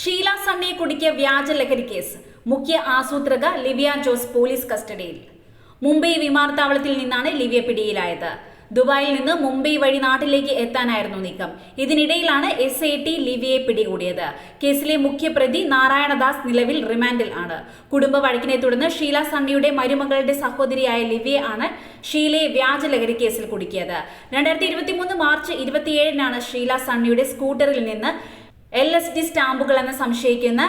ഷീല സണ്ണിയെ കുടുക്കിയ വ്യാജ ലഹരി കേസ്. മുഖ്യ ആസൂത്രക ലിവിയ ജോസ് പോലീസ് കസ്റ്റഡിയിൽ. മുംബൈ വിമാനത്താവളത്തിൽ നിന്നാണ് ലിവിയ പിടിയിലായത്. ദുബായിൽ നിന്ന് മുംബൈ വഴി നാട്ടിലേക്ക് എത്താനായിരുന്നു നീക്കം. ഇതിനിടയിലാണ് എസ് ഐ ടി ലിവിയെ പിടികൂടിയത്. കേസിലെ മുഖ്യപ്രതി നാരായണദാസ് നിലവിൽ റിമാൻഡിൽ ആണ്. കുടുംബ വഴക്കിനെ തുടർന്ന് ഷീല സണ്ണിയുടെ മരുമകളുടെ സഹോദരിയായ ലിവിയെ ആണ് ഷീലയെ വ്യാജ ലഹരി കേസിൽ കുടുക്കിയത്. രണ്ടായിരത്തി ഇരുപത്തിമൂന്ന് മാർച്ച് ഇരുപത്തിയേഴിനാണ് ഷീല സണ്ണിയുടെ സ്കൂട്ടറിൽ നിന്ന് എൽ എസ് ഡി സ്റ്റാമ്പുകൾ എന്ന് സംശയിക്കുന്ന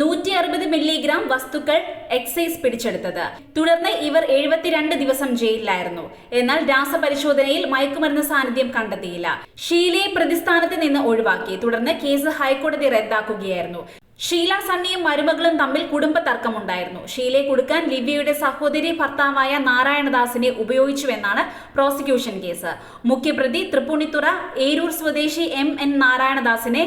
നൂറ്റി അറുപത് മില്ലിഗ്രാം വസ്തുക്കൾ എക്സൈസ് പിടിച്ചെടുത്തത്. തുടർന്ന് ഇവർ എഴുപത്തിരണ്ട് ദിവസം ജയിലിലായിരുന്നു. എന്നാൽ രാസപരിശോധനയിൽ മയക്കുമരുന്ന് സാന്നിധ്യം കണ്ടെത്തിയില്ല. ഷീലയെ പ്രതിസ്ഥാനത്ത് നിന്ന് ഒഴിവാക്കി. തുടർന്ന് കേസ് ഹൈക്കോടതി റദ്ദാക്കുകയായിരുന്നു. ഷീല സണ്ണിയും മരുമകളും തമ്മിൽ കുടുംബ തർക്കമുണ്ടായിരുന്നു ഷീലയെ കൊടുക്കാൻ ലിവ്യയുടെ സഹോദരി ഭർത്താവായ നാരായണദാസിനെ ഉപയോഗിച്ചുവെന്നാണ് പ്രോസിക്യൂഷൻ കേസ്. മുഖ്യപ്രതി തൃപ്പൂണിത്തുറ ഏരൂർ സ്വദേശി എം എൻ നാരായണദാസിനെ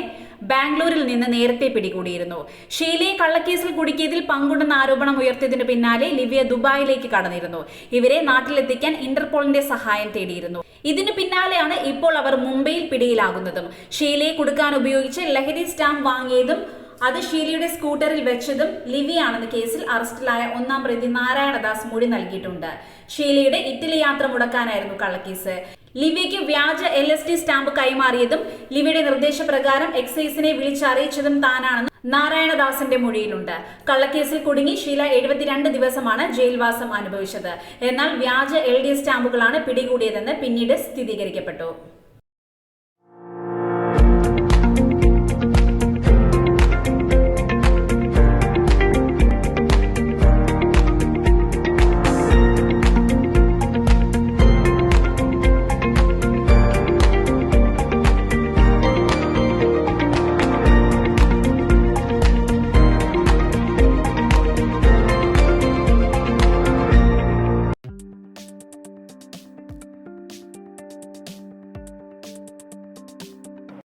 ബാംഗ്ലൂരിൽ നിന്ന് നേരത്തെ പിടികൂടിയിരുന്നു. ഷീലയെ കള്ളക്കേസിൽ കുടുക്കിയതിൽ പങ്കുണ്ടെന്ന ആരോപണം ഉയർത്തിയതിനു പിന്നാലെ ലിവിയ ദുബായിലേക്ക് കടന്നിരുന്നു. ഇവരെ നാട്ടിലെത്തിക്കാൻ ഇന്റർപോളിന്റെ സഹായം തേടിയിരുന്നു. ഇതിനു പിന്നാലെയാണ് ഇപ്പോൾ അവർ മുംബൈയിൽ പിടിയിലാകുന്നതും. ഷീലയെ കൊടുക്കാൻ ഉപയോഗിച്ച് ലഹരി സ്റ്റാമ്പ് വാങ്ങിയതും അത് ഷീലയുടെ സ്കൂട്ടറിൽ വെച്ചതും ലിവിയാണെന്ന് കേസിൽ അറസ്റ്റിലായ ഒന്നാം പ്രതി നാരായണദാസ് മൊഴി നൽകിയിട്ടുണ്ട്. ഷീലയുടെ ഇറ്റലി യാത്ര മുടക്കാനായിരുന്നു കള്ളക്കേസ്. ലിവിയയ്ക്ക് വ്യാജ എൽ എസ് ടി സ്റ്റാമ്പ് കൈമാറിയതും ലിവിയുടെ നിർദ്ദേശപ്രകാരം എക്സൈസിനെ വിളിച്ചറിയിച്ചതും താനാണെന്ന് നാരായണദാസിന്റെ മൊഴിയിലുണ്ട്. കള്ളക്കേസിൽ കുടുങ്ങി ഷീല എഴുപത്തിരണ്ട് ദിവസമാണ് ജയിൽവാസം അനുഭവിച്ചത്. എന്നാൽ വ്യാജ എൽ ഡി സ്റ്റാമ്പുകളാണ് പിടികൂടിയതെന്ന് പിന്നീട് സ്ഥിരീകരിക്കപ്പെട്ടു.